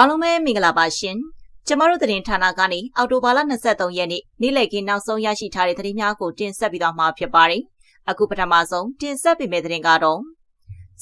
အားလုံးပဲမင်္ဂလာပါရှင်ကျမတို့သတင်းဌာနကနေအော်တိုဘာလ23ရက်နေ့နေ့လည်ခင်းနောက်ဆုံးရရှိထားတဲ့သတင်းများကိုတင်ဆက်ပြီးတော့မှာဖြစ်ပါတယ်အခုပထမဆုံးတင်ဆက်ပေးမယ့်သတင်းကတော့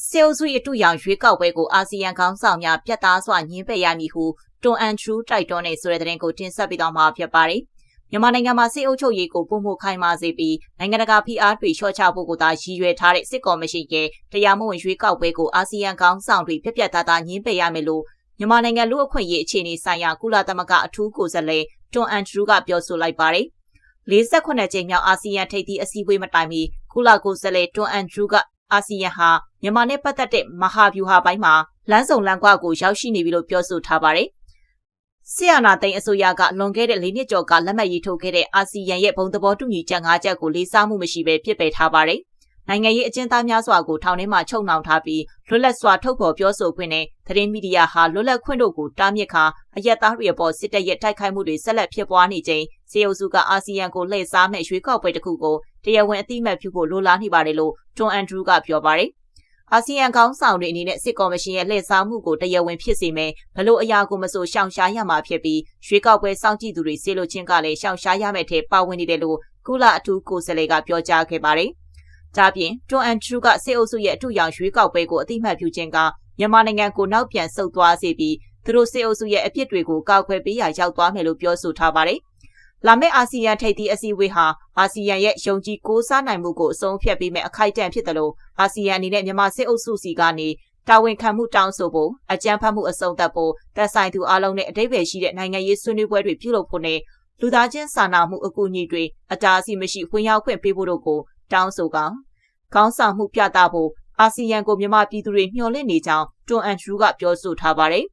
စေအိုစုအတူရောင်ရွေးကောက်ပွဲကိုအာဆီယံခေါင်းဆောင်များပြတ်သားစွာညှင်းပယ်ရမည်ဟုတွန်အန်ထရူးတိုက်တွန်းနေဆိုတဲ့သတင်းကိုတင်ဆက်ပြီးတော့မှာဖြစ်ပါတယ်မြန်မာနိုင်ငံမှာစစ်အုပ်ချုပ်ရေးကိုပုံမှုခိုင်မာစေပြီးနိုင်ငံတကာဖိအားတွေလျှော့ချဖို့ကိုသာရည်ရွယ်ထားတဲ့စစ်ကော်မရှင်ရဲ့တရားမဝင်ရွေးကောက်ပွဲကိုအာဆီယံခေါင်းဆောင်တွေပြက်ပြက်သားသားညှင်းပယ်ရမယ်လို့ မြန်မာနိုင်ငံလူအခွင့်အရေးအခြေအနေဆိုင်ရာကုလသမဂ္ဂအထူးကိုယ်စားလှယ်တွန်အန်ဒရူးကပြောဆိုလိုက်ပါတယ်။48ကြိမ်မြောက်အာဆီယံထိပ်သီးအစည်းအဝေးမတိုင်မီကုလကိုယ်စားလှယ်တွန်အန်ဒရူးကအာဆီယံဟာမြန်မာနဲ့ပတ်သက်တဲ့မဟာဗျူဟာပိုင်းမှာလမ်းစုံလမ်းကွာကိုရောက်ရှိနေပြီလို့ပြောဆိုထားပါတယ်။ဆီယနာသိန်းအစိုးရကလွန်ခဲ့တဲ့၄နှစ်ကျော်ကလက်မှတ်ရေးထိုးခဲ့တဲ့အာဆီယံရဲ့ဘုံသဘောတူညီချက်၅ချက်ကိုလေးစားမှုမရှိဘဲပြစ်ပယ်ထားပါတယ်။ နိုင်ငံရေးအကျဉ်းသားများစွာကိုထောင်ထဲမှာချုပ်နှောင်ထားပြီးလွတ်လပ်စွာထုတ်ဖော်ပြောဆိုခွင့်နဲ့သတင်းမီဒီယာဟာလွတ်လပ်ခွင့်တို့ကိုတားမြစ်ခါအရက်သားတွေအပေါ်စစ်တပ်ရဲ့တိုက်ခိုက်မှုတွေဆက်လက်ဖြစ်ပွားနေချိန်စေအုပ်စုကအာဆီယံကိုလှည့်စားမဲ့ရွေးကောက်ပွဲတစ်ခုကိုတရားဝင်အသိအမှတ်ပြုဖို့လိုလားနေပါတယ်လို့ဂျွန်အန်ဒရူးကပြောပါတယ်။အာဆီယံခေါင်းဆောင်တွေအနေနဲ့စစ်ကော်မရှင်ရဲ့လှည့်စားမှုကိုတရားဝင်ဖြစ်စေမယ်ဘလို့အရာကိုမဆိုရှောင်ရှားရမှာဖြစ်ပြီးရွေးကောက်ပွဲစောင့်ကြည့်သူတွေစေလို့ချင်းကလည်းရှောင်ရှားရမယ့်ထဲပါဝင်နေတယ်လို့ကုလအထူးကိုယ်စားလှယ်ကပြောကြားခဲ့ပါတယ်။ ဒါပြင်တွန်အန်ထရူကစစ်အုပ်စုရဲ့အထူးရောင်ရွေးကောက်ပွဲကိုအတိမတ်ပြုခြင်းကမြန်မာနိုင်ငံကိုနောက်ပြန်ဆုတ်သွားစေပြီးသူတို့စစ်အုပ်စုရဲ့အပြစ်တွေကိုကောက်ခွဲပေးရရောက်သွားမယ်လို့ပြောဆိုထားပါတယ်။လာမယ့်အာဆီယံထိပ်သီးအစည်းအဝေးဟာအာဆီယံရဲ့ယုံကြည်ကိုးစားနိုင်မှုကိုအဆုံးဖြတ်ပေးမဲ့အခိုက်အတန့်ဖြစ်တယ်လို့အာဆီယံအနေနဲ့မြန်မာစစ်အုပ်စုစီကနေတာဝန်ခံမှုတောင်းဆိုဖို့အကြမ်းဖက်မှုအဆုံးသတ်ဖို့သက်ဆိုင်သူအလုံးနဲ့အတိတ်ပဲရှိတဲ့နိုင်ငံရေးဆွေးနွေးပွဲတွေပြုလုပ်ဖို့နဲ့လူသားချင်းစာနာမှုအကူအညီတွေအတားအဆီးမရှိဝင်ရောက်ခွင့်ပေးဖို့တို့ကိုတောင်းဆိုကောင် ခေါင်းဆောင်မှုပြသဖို့အာဆီယံကိုမြန်မာပြည်သူတွေမျှော်လင့်နေကြောင်းတွန်အန်ဒရူးကပြောဆိုထားပါတယ်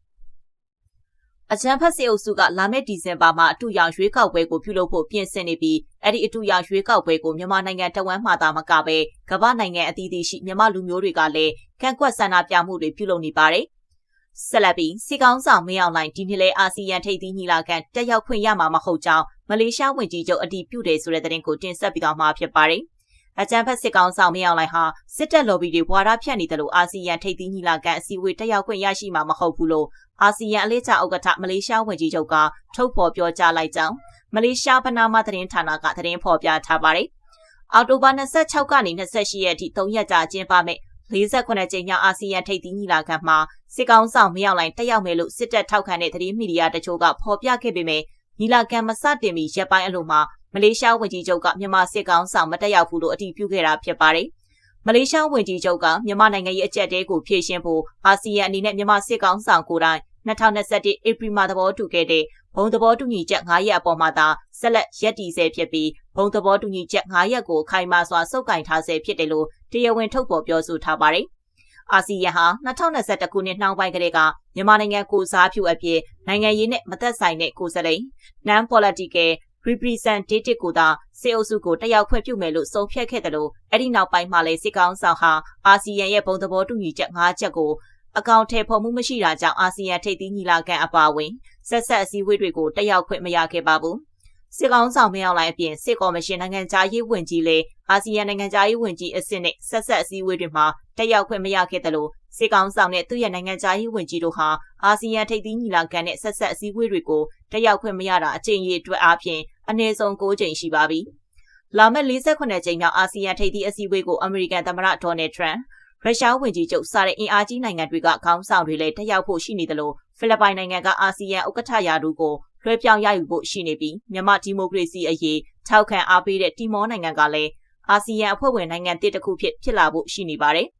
။အချမ်းဖတ်စစ်အုပ်စုကလာမယ့်ဒီဇင်ဘာမှာအတူရောင်ရွေးကောက်ပွဲကိုပြုလုပ်ဖို့ပြင်ဆင်နေပြီးအဲ့ဒီအတူရောင်ရွေးကောက်ပွဲကိုမြန်မာနိုင်ငံတဝမ်းမှာသာမကပဲကမ္ဘာနိုင်ငံအသီးသီးရှိမြန်မာလူမျိုးတွေကလည်းကန့်ကွက်ဆန္ဒပြမှုတွေပြုလုပ်နေပါတယ်။ဆက်လက်ပြီးစီကောင်းဆောင်မင်းအောင်လှိုင်ဒီနေ့လဲအာဆီယံထိပ်သီးညီလာခံတက်ရောက်ခွင့်ရမှာမဟုတ်ကြောင်းမလေးရှားဝန်ကြီးချုပ်အတီးပြုတယ်ဆိုတဲ့သတင်းကိုတင်ဆက်ပြီးတော့မှာဖြစ်ပါတယ်။ အကြံဖက်စစ်ကောင်ဆောင်မင်းအောင်လှိုင်ဟာစစ်တပ် lobby တွေဘွာရဖြတ်နေတယ်လို့အာဆီယံထိပ်သီးညီလာခံအစည်းအဝေးတက်ရောက်ခွင့်ရရှိမှာမဟုတ်ဘူးလို့အာဆီယံအလေးချဥက္ကဋ္ဌမလေးရှားဝန်ကြီးချုပ်ကထုတ်ဖော်ပြောကြားလိုက်ကြောင်းမလေးရှားပနာမသတင်းဌာနကသတင်းဖော်ပြထားပါတယ်။အော်တိုဘာ26ကနေ28ရက်အထိ3ရက်ကြာကျင်းပမယ်48ကြိမ်မြောက်အာဆီယံထိပ်သီးညီလာခံမှာစစ်ကောင်ဆောင်မရောက်လိုက်တက်ရောက်မယ်လို့စစ်တပ်ထောက်ခံတဲ့သတင်းမီဒီယာတချို့ကဖော်ပြခဲ့ပေမဲ့ညီလာခံမစတင်မီရက်ပိုင်းအလိုမှာ မလေးရှားဝန်ကြီးချုပ်ကမြန်မာစစ်ကောင်ဆောင်မတက်ရောက်ဘူးလို့အတည်ပြုခဲ့တာဖြစ်ပါတယ်။မလေးရှားဝန်ကြီးချုပ်ကမြန်မာနိုင်ငံရဲ့အကြက်တဲကိုဖြည့်ရှင်းဖို့အာဆီယံအနေနဲ့မြန်မာစစ်ကောင်ဆောင်ကိုယ်တိုင်2021ဧပြီမှာသဘောတူခဲ့တဲ့ဘုံသဘောတူညီချက်9ရက်အပေါ်မှာသာဆက်လက်ရည်တည်ဆဲဖြစ်ပြီးဘုံသဘောတူညီချက်9ရက်ကိုခိုင်မာစွာစုပ်ကိုင်ထားဆဲဖြစ်တယ်လို့တရားဝင်ထုတ်ဖော်ပြောဆိုထားပါတယ်။အာဆီယံဟာ2021ခုနှစ်နှောင်းပိုင်းကလေးကမြန်မာနိုင်ငံကိုစားပြုအဖြစ်နိုင်ငံရေးနဲ့မသက်ဆိုင်တဲ့ကိုယ်စားလှယ် non political representative ကိုသာစစ်အုပ်စုကိုတက်ရောက်ခွင့်ပြုမယ်လို့ဆုံးဖြတ်ခဲ့တယ်လို့အဲ့ဒီနောက်ပိုင်းမှာလည်းစစ်ကောင်ဆောင်ဟာအာဆီယံရဲ့ဘုံသဘောတူညီချက်၅ချက်ကိုအကောင့်ထဲပေါ်မှုမရှိတာကြောင့်အာဆီယံထိပ်သီးညီလာခံအပါအဝင်ဆက်ဆက်အစည်းအဝေးတွေကိုတက်ရောက်ခွင့်မရခဲ့ပါဘူး။စစ်ကောင်ဆောင်မင်းအောင်လှိုင်အပြင်စစ်ကော်မရှင်နိုင်ငံသားရေးဝန်ကြီးလည်းအာဆီယံနိုင်ငံသားရေးဝန်ကြီးအဆင့်နဲ့ဆက်ဆက်အစည်းအဝေးတွေမှာတက်ရောက်ခွင့်မရခဲ့တယ်လို့စစ်ကောင်ဆောင်နဲ့သူ့ရဲ့နိုင်ငံသားရေးဝန်ကြီးတို့ဟာအာဆီယံထိပ်သီးညီလာခံနဲ့ဆက်ဆက်အစည်းအဝေးတွေကိုတက်ရောက်ခွင့်မရတာအချိန်ကြီးအတွက်အပြင် အနည်းဆုံး9ကြိမ်ရှိပါပြီ။လာမယ့်48ကြိမ်မြောက်အာဆီယံထိပ်သီးအစည်းအဝေးကိုအမေရိကန်သမ္မတဒေါ်နယ်ထရန့်ရုရှားဝန်ကြီးချုပ်စတဲ့အင်အားကြီးနိုင်ငံတွေကခေါင်းဆောင်တွေလည်းတက်ရောက်ဖို့ရှိနေတယ်လို့ဖိလစ်ပိုင်နိုင်ငံကအာဆီယံဥက္ကဋ္ဌရာထူးကိုလွှဲပြောင်းရယူဖို့ရှိနေပြီးမြန်မာဒီမိုကရေစီအရေးထောက်ခံအားပေးတဲ့တီမောနိုင်ငံကလည်းအာဆီယံအဖွဲ့ဝင်နိုင်ငံတစ်တစ်ခုဖြစ်ဖြစ်လာဖို့ရှိနေပါတယ်။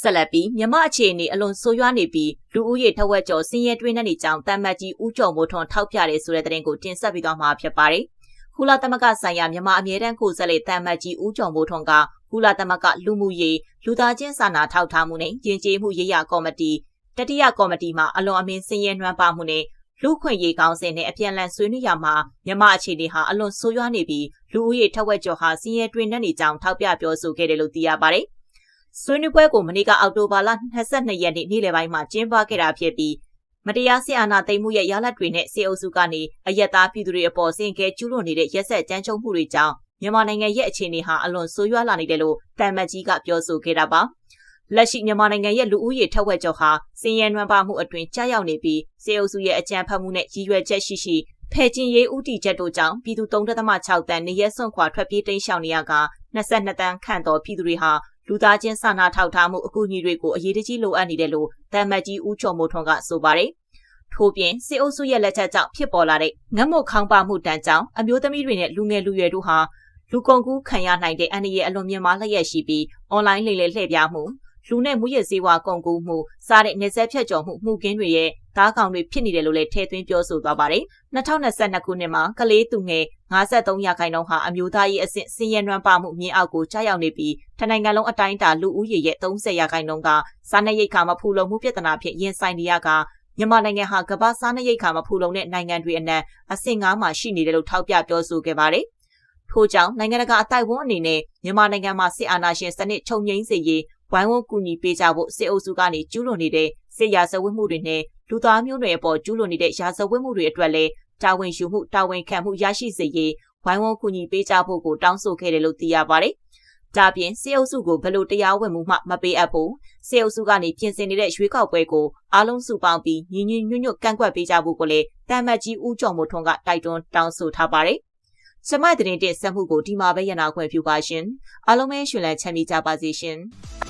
ဆက်လက်ပြီးမြမအခြေအနေအလွန်ဆိုးရွားနေပြီးလူဦးရေထက်ဝက်ကျော်ဆင်းရဲတွင်းနေကြောင်းတမ်မတ်ကြီးဦးကျော်မိုးထွန်းထောက်ပြတယ်ဆိုတဲ့သတင်းကိုတင်ဆက်ပြီးတော့မှာဖြစ်ပါတယ်။ကုလသမဂ္ဂဆိုင်ရာမြန်မာအမြဲတမ်းကိုယ်စားလှယ်တမ်မတ်ကြီးဦးကျော်မိုးထွန်းကကုလသမဂ္ဂလူမှုရေးလူသားချင်းစာနာထောက်ထားမှုနဲ့ယဉ်ကျေးမှုရေးရာကော်မတီတတိယကော်မတီမှအလွန်အမင်းစည်ရဲနှွမ်းပါမှုနဲ့လူခွင့်ရေးကောင်းစဉ်နဲ့အပြန်အလှန်ဆွေးနွေးရမှာမြမအခြေအနေဟာအလွန်ဆိုးရွားနေပြီးလူဦးရေထက်ဝက်ကျော်ဟာစည်ရဲတွင်နေကြောင်းထောက်ပြပြောဆိုခဲ့တယ်လို့သိရပါတယ် ဆွေးနွေးပွဲကိုမနေ့ကအောက်တိုဘာလ22ရက်နေ့နေ့လယ်ပိုင်းမှာကျင်းပခဲ့တာဖြစ်ပြီးမတရားဆီအာဏာသိမ်းမှုရဲ့ရလဒ်တွေနဲ့စေအုပ်စုကနေအယက်သားပြည်သူတွေအပေါ်စင်ကဲကျူးလွန်နေတဲ့ရက်ဆက်ကြမ်းကြုတ်မှုတွေကြောင့်မြန်မာနိုင်ငံရဲ့အခြေအနေဟာအလွန်ဆိုးရွားလာနေတယ်လို့တမ်မတ်ကြီးကပြောဆိုခဲ့တာပါလက်ရှိမြန်မာနိုင်ငံရဲ့လူဦးရေထက်ဝက်ကျော်ဟာစင်ရဲနွမ်းပါမှုအတွင်းကြာရောက်နေပြီးစေအုပ်စုရဲ့အကြမ်းဖက်မှုနဲ့ရည်ရွယ်ချက်ရှိရှိဖဲ့ကျင်ရေးဥတီချက်တို့ကြောင့်ပြည်သူ3.6တန်းနေရဲစွန့်ခွာထွက်ပြေးတိမ်းရှောင်နေရက22တန်းခန့်သောပြည်သူတွေဟာ လူသားချင်းစာနာထောက်ထားမှုအကူအညီတွေကိုအရေးတကြီးလိုအပ်နေတယ်လို့တမ်မတ်ကြီးဦးကျော်မိုးထွန်းကဆိုပါတယ်။ထို့ပြင်စစ်အုပ်စုရဲ့လက်ချက်ကြောင့်ဖြစ်ပေါ်လာတဲ့ငတ်မွတ်ခေါင်းပါမှုတန်းကြောင့်အမျိုးသမီးတွေနဲ့လူငယ်လူရွယ်တို့ဟာလူကုန်ကူးခံရနိုင်တဲ့အန္တရာယ်အလွန်မြင့်မားလျက်ရှိပြီးအွန်လိုင်းလိမ်လည်လှည့်ပြားမှုလူနဲ့မူရစေဝါကုန်ကူးမှုစားတဲ့နေဆက်ဖြတ်ကျော်မှုမှုကင်းတွေရဲ့ ဓားကောင်တွေဖြစ်နေတယ်လို့လည်းထည့်သွင်းပြောဆိုသွားပါတယ်။2022ခုနှစ်မှာကလေးသူငယ်53ရာခိုင်နှုန်းဟာအမျိုးသားရေးအဆင့်စည်ရနွမ်းပါမှုမြင့်အောက်ကိုကြားရောက်နေပြီးထနိုင်ငံလုံးအတိုင်းအတာလူဦးရေရဲ့30ရာခိုင်နှုန်းကစားနပ်ရိက္ခာမဖူလုံမှုပြဿနာဖြင့်ရင်ဆိုင်နေရကမြန်မာနိုင်ငံဟာကမ္ဘာစားနပ်ရိက္ခာမဖူလုံတဲ့နိုင်ငံတွေအနက်အဆင့်9မှာရှိနေတယ်လို့ထောက်ပြပြောဆိုခဲ့ပါတယ်။ထို့ကြောင့်နိုင်ငံတကာအတိုက်ဝန်းအနေနဲ့မြန်မာနိုင်ငံမှာစစ်အာဏာရှင်စနစ်ချုပ်ငြိမ်းစေရေးဝိုင်းဝန်းကူညီပေးကြဖို့စစ်အုပ်စုကနေကျူးလွန်နေတဲ့စစ်ရာဇဝတ်မှုတွေနဲ့ လူသားမျိုးနွယ်အပေါ်ကျူးလွန်နေတဲ့ရာဇဝတ်မှုတွေအတွက်လည်းတာဝန်ယူမှုတာဝန်ခံမှုရရှိစေရေးဝိုင်းဝန်းကူညီပေးကြဖို့ကိုတောင်းဆိုခဲ့တယ်လို့သိရပါတယ်။ဒါပြင်စစ်အုပ်စုကိုဘလို့တရားဝင်မှုမှမပေးအပ်ဘူးစစ်အုပ်စုကနေပြင်ဆင်နေတဲ့ရွေးကောက်ပွဲကိုအားလုံးစုပေါင်းပြီးညီညီညွတ်ညွတ်ကန့်ကွက်ပေးကြဖို့ကိုလည်းတမ်မတ်ကြီးဦးကျော်မိုးထွန်းကတိုက်တွန်းတောင်းဆိုထားပါတယ်။စမိုက်တဲ့တင်ဆက်မှုကိုဒီမှာပဲရနာခွင့်ပြုပါရှင်။အားလုံးပဲရှင်လန်းချမ်းမြေ့ကြပါစေရှင်။